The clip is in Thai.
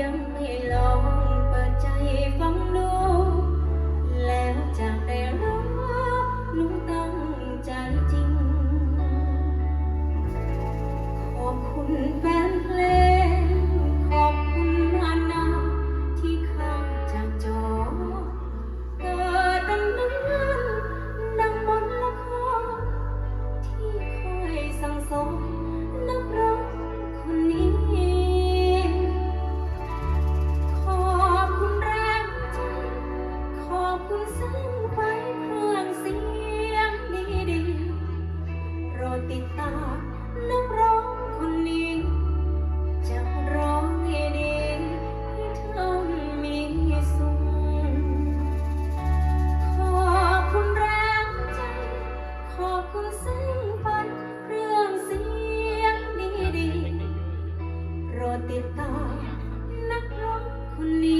ยังไม่ลองเปิดใจ ผู้ซึ้งไปเครื่องเสียงดีๆโรดติดตานักร้องคนนี้จะร้องให้ดีให้เธอมีสุขขอบคุณแรงใจ ขอบคุณซึ้งปเครื่องเสียงดีๆโรดติดตามนักร้องคนนี้